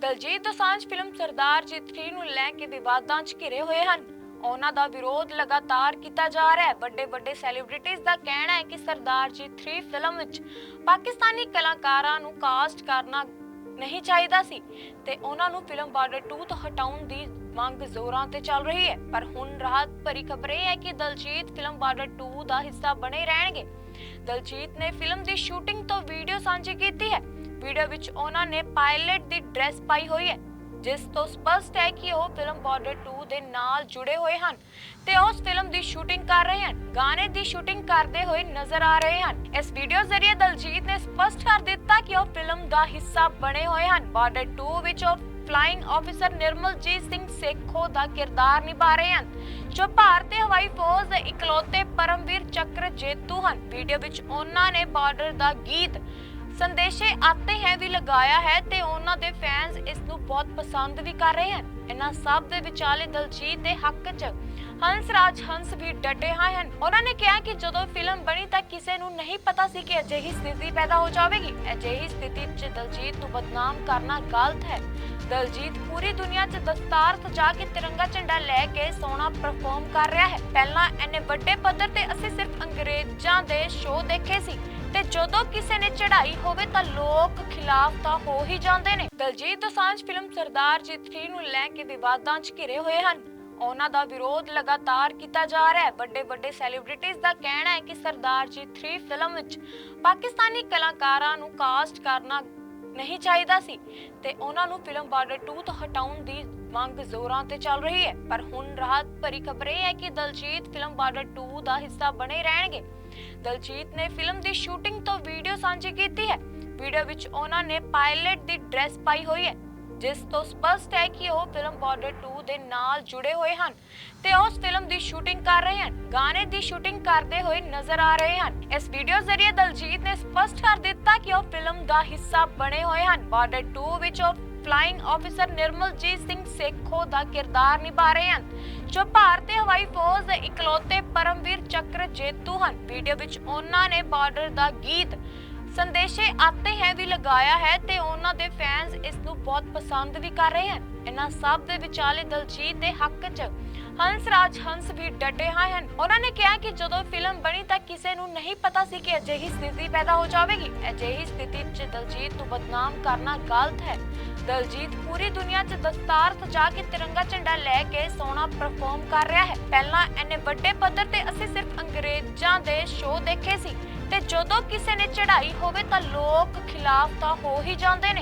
Daljit Dosanjh film Sardaar Jeet 3 ਨੂੰ ਲੈ ਕੇ ਵਿਵਾਦਾਂ 'ਚ ਘਿਰੇ ਹੋਏ ਹਨ। ਉਹਨਾਂ ਦਾ ਵਿਰੋਧ ਲਗਾਤਾਰ ਕੀਤਾ ਜਾ ਰਿਹਾ ਹੈ। ਵੱਡੇ ਵੱਡੇ ਸੈਲੀਬ੍ਰਿਟੀਜ਼ ਦਾ ਕਹਿਣਾ ਹੈ ਕਿ ਸਰਦਾਰ ਜੀਤ 3 ਫਿਲਮ ਵਿੱਚ ਪਾਕਿਸਤਾਨੀ ਕਲਾਕਾਰਾਂ ਨੂੰ ਕਾਸਟ ਕਰਨਾ ਨਹੀਂ ਚਾਹੀਦਾ ਸੀ ਤੇ ਉਹਨਾਂ ਨੂੰ ਫਿਲਮ ਬਾਰਡਰ 2 ਤੋਂ ਹਟਾਉਣ ਦੀ ਮੰਗ ਜ਼ੋਰਾਂ ਤੇ ਚੱਲ ਰਹੀ ਹੈ। ਪਰ ਹੁਣ ਰਾਹਤ ਭਰੀ ਖਬਰ ਇਹ ਹੈ ਕਿ ਦਲਜੀਤ ਫਿਲਮ ਬਾਰਡਰ 2 ਦਾ ਹਿੱਸਾ ਬਣੇ ਰਹਿਣਗੇ। ਦਲਜੀਤ ਨੇ ਫਿਲਮ ਦੀ ਸ਼ੂਟਿੰਗ ਤੋਂ ਵੀਡੀਓ ਸਾਂਝੀ ਕੀਤੀ ਹੈ। ਵੀਡੀਓ ਵਿੱਚ ਉਹਨਾਂ ਨੇ ਪਾਇਲਟ ਦੀ ਡਰੈਸ ਪਾਈ ਹੋਈ ਹੈ, ਜਿਸ ਤੋਂ ਸਪਸ਼ਟ ਹੈ ਕਿ ਉਹ ਫਿਲਮ ਬਾਰਡਰ 2 ਦੇ ਨਾਲ ਜੁੜੇ ਹੋਏ ਹਨ ਤੇ ਉਸ ਫਿਲਮ ਦੀ ਸ਼ੂਟਿੰਗ ਕਰ ਰਹੇ ਹਨ, ਗਾਣੇ ਦੀ ਸ਼ੂਟਿੰਗ ਕਰਦੇ ਹੋਏ ਨਜ਼ਰ ਆ ਰਹੇ ਹਨ। ਇਸ ਵੀਡੀਓ ਜ਼ਰੀਏ ਦਲਜੀਤ ਨੇ ਸਪਸ਼ਟ ਕਰ ਦਿੱਤਾ ਕਿ ਉਹ ਫਿਲਮ ਦਾ ਹਿੱਸਾ ਬਣੇ ਹੋਏ ਹਨ। ਬਾਰਡਰ 2 ਵਿੱਚ ਉਹ ਫਲਾਈਂਗ ਆਫੀਸਰ ਨਿਰਮਲਜੀਤ ਸਿੰਘ ਸੇਖੋ ਦਾ ਕਿਰਦਾਰ ਨਿਭਾ ਰਹੇ ਹਨ, ਜੋ ਭਾਰਤੀ ਹਵਾਈ ਫੌਜ ਦੇ ਇਕਲੌਤੇ ਪਰਮਵੀਰ ਚੱਕਰ ਜੇਤੂ ਹਨ। ਵੀਡੀਓ ਵਿੱਚ ਉਹਨਾਂ ਨੇ ਬਾਰਡਰ ਦਾ ਗੀਤ ਸੰਦੇਸ਼ੇ ਆਤੇ ਹੈ ਵੀ ਲਗਾਇਆ ਹੈ ਤੇ ਉਹਨਾਂ ਦੇ ਫੈਨਸ ਇਸ ਨੂੰ ਬਹੁਤ ਪਸੰਦ ਵੀ ਕਰ ਰਹੇ ਹਨ। ਇਹਨਾਂ ਸਭ ਦੇ ਵਿਚਾਲੇ ਦਲਜੀਤ ਦੇ ਹੱਕ 'ਚ ਹੰਸ ਹੰਸ ਵੀ ਡਟੇ ਹਨ। ਉਹਨਾਂ ਨੇ ਕਿਹਾ ਕਿ ਜਦੋਂ ਫਿਲਮ ਬਣੀ ਤਾਂ ਕਿਸੇ ਨੂੰ ਨਹੀਂ ਪਤਾ ਸੀ ਕਿ ਅਜਿਹੀ ਸਥਿਤੀ ਪੈਦਾ ਹੋ ਜਾਵੇਗੀ। ਅਜਿਹੀ ਸਥਿਤੀ 'ਚ ਦਲਜੀਤ ਨੂੰ ਬਦਨਾਮ ਕਰਨਾ ਗਲਤ ਹੈ। ਦਲਜੀਤ ਪੂਰੀ ਦੁਨੀਆ 'ਚ ਦਸਤਾਰ ਸਜਾ ਕੇ ਤਿਰੰਗਾ ਝੰਡਾ ਲੈ ਕੇ ਸੋਹਣਾ ਪਰਫਾਰਮ ਕਰ ਰਿਹਾ ਹੈ। ਪਹਿਲਾਂ ਇੰਨੇ ਵੱਡੇ ਪੱਧਰ ਤੇ ਅਸੀਂ ਸਿਰਫ ਅੰਗਰੇਜ਼ਾਂ ਦੇ ਸ਼ੋਅ ਦੇਖੇ ਸੀ। ਤੇ ਜਦੋਂ ਕਿਸੇ ਨੇ ਚੜ੍ਹਾਈ ਹੋਵੇ ਤਾਂ ਲੋਕ ਖਿਲਾਫ ਤਾਂ ਹੋ ਹੀ ਜਾਂਦੇ ਨੇ। ਦਲਜੀਤ ਦੋਸਾਂਝ ਫਿਲਮ ਸਰਦਾਰ ਜੀਤ 3 ਨੂੰ ਲੈ ਕੇ ਵਿਵਾਦਾਂ 'ਚ ਘਿਰੇ ਹੋਏ ਹਨ। ਉਹਨਾਂ ਦਾ ਵਿਰੋਧ ਲਗਾਤਾਰ ਕੀਤਾ ਜਾ ਰਿਹਾ ਹੈ। ਵੱਡੇ ਵੱਡੇ ਸੈਲੀਬ੍ਰਿਟੀਜ਼ ਦਾ ਕਹਿਣਾ ਹੈ ਕਿ ਸਰਦਾਰ ਜੀ 3 ਫਿਲਮ ਵਿੱਚ ਪਾਕਿਸਤਾਨੀ ਕਲਾਕਾਰਾਂ ਨੂੰ ਕਾਸਟ ਕਰਨਾ ਨਹੀਂ ਚਾਹੀਦਾ ਸੀ। ਤੇ ਉਹਨਾਂ ਨੂੰ ਫਿਲਮ ਬਾਰਡਰ 2 ਤੋਂ ਹਟਾਉਣ ਦੀ ਮੰਗ ਜ਼ੋਰਾਂ ਤੇ ਚੱਲ ਰਹੀ ਹੈ। ਪਰ ਹੁਣ ਰਾਹਤ ਭਰੀ ਖਬਰ ਇਹ ਹੈ ਕਿ ਦਲਜੀਤ ਫਿਲਮ ਬਾਰਡਰ 2 ਦਾ ਹਿੱਸਾ ਬਣੇ ਰਹਿਣਗੇ। ਦਲਜੀਤ ਨੇ ਫਿਲਮ ਦੀ ਸ਼ੂਟਿੰਗ ਤੋਂ ਵੀਡੀਓ ਸਾਂਝੀ ਕੀਤੀ ਹੈ। ਵੀਡੀਓ ਵਿੱਚ ਉਹਨਾਂ ਨੇ ਪਾਇਲਟ ਦੀ ਡਰੈਸ ਪਾਈ ਹੋਈ ਹੈ। ਜਿਸ ਤੋਂ ਸਪਸ਼ਟ ਹੈ ਕਿ ਉਹ ਫਿਲਮ ਬਾਰਡਰ 2 ਦੇ ਨਾਲ ਜੁੜੇ ਹੋਏ ਹਨ ਤੇ ਉਸ ਫਿਲਮ ਦੀ ਸ਼ੂਟਿੰਗ ਕਰ ਰਹੇ ਹਨ। ਗਾਣੇ ਦੀ ਸ਼ੂਟਿੰਗ ਕਰਦੇ ਹੋਏ ਨਜ਼ਰ ਆ ਰਹੇ ਹਨ। ਇਸ ਵੀਡੀਓ ਜ਼ਰੀਏ ਦਲਜੀਤ ਨੇ ਸਪਸ਼ਟ ਕਰ ਦਿੱਤਾ ਕਿ ਉਹ ਫਿਲਮ ਦਾ ਹਿੱਸਾ ਬਣੇ ਹੋਏ ਹਨ। ਬਾਰਡਰ 2 ਵਿੱਚ ਉਹ ਫਲਾਈਂਗ ਆਫੀਸਰ ਨਿਰਮਲਜੀਤ ਸਿੰਘ ਸੇਖੋ ਦਾ ਕਿਰਦਾਰ ਨਿਭਾ ਰਹੇ ਹਨ, ਜੋ ਭਾਰਤੀ ਹਵਾਈ ਫੌਜ ਦੇ ਇਕਲੌਤੇ ਪਰਮਵੀਰ ਚੱਕਰ ਜੇਤੂ ਹਨ। ਵੀਡੀਓ ਵਿੱਚ ਉਹਨਾਂ ਨੇ ਬਾਰਡਰ ਦਾ ਗੀਤ ਸੰਦੇਸ਼ੇ ਆਤੇ ਹੈ ਵੀ ਲਗਾਇਆ ਹੈ ਤੇ ਉਹਨਾਂ ਦੇ ਫੈਨਸ ਇਸ ਨੂੰ ਬਹੁਤ ਪਸੰਦ ਵੀ ਕਰ ਰਹੇ ਹਨ। ਇਹਨਾਂ ਸਭ ਦੇ ਵਿਚਾਲੇ ਦਲਜੀਤ ਦੇ ਹੱਕ 'ਚ ਹੰਸ ਹੰਸ ਵੀ ਡਟੇ ਹਨ। ਉਹਨਾਂ ਨੇ ਕਿਹਾ ਕਿ ਜਦੋਂ ਫਿਲਮ ਬਣੀ ਤਾਂ ਕਿਸੇ ਨੂੰ ਨਹੀਂ ਪਤਾ ਸੀ ਕਿ ਅਜਿਹੀ ਸਥਿਤੀ ਪੈਦਾ ਹੋ ਜਾਵੇਗੀ। ਅਜਿਹੀ ਸਥਿਤੀ 'ਚ ਦਲਜੀਤ ਨੂੰ ਬਦਨਾਮ ਕਰਨਾ ਗਲਤ ਹੈ। ਦਲਜੀਤ ਪੂਰੀ ਦੁਨੀਆ 'ਚ ਦਸਤਾਰ ਸਜਾ ਕੇ ਤਿਰੰਗਾ ਝੰਡਾ ਲੈ ਕੇ ਸੋਹਣਾ ਪਰਫਾਰਮ ਕਰ ਰਿਹਾ ਹੈ। ਪਹਿਲਾਂ ਇੰਨੇ ਵੱਡੇ ਪੱਧਰ ਤੇ ਅਸੀਂ ਸਿਰਫ ਅੰਗਰੇਜ਼ਾਂ ਦੇ ਸ਼ੋਅ ਦੇਖੇ ਸੀ। ਤੇ ਜਦੋਂ ਕਿਸੇ ਨੇ ਚੜ੍ਹਾਈ ਹੋਵੇ ਤਾਂ ਲੋਕ ਖਿਲਾਫ ਤਾਂ ਹੋ ਹੀ ਜਾਂਦੇ ਨੇ।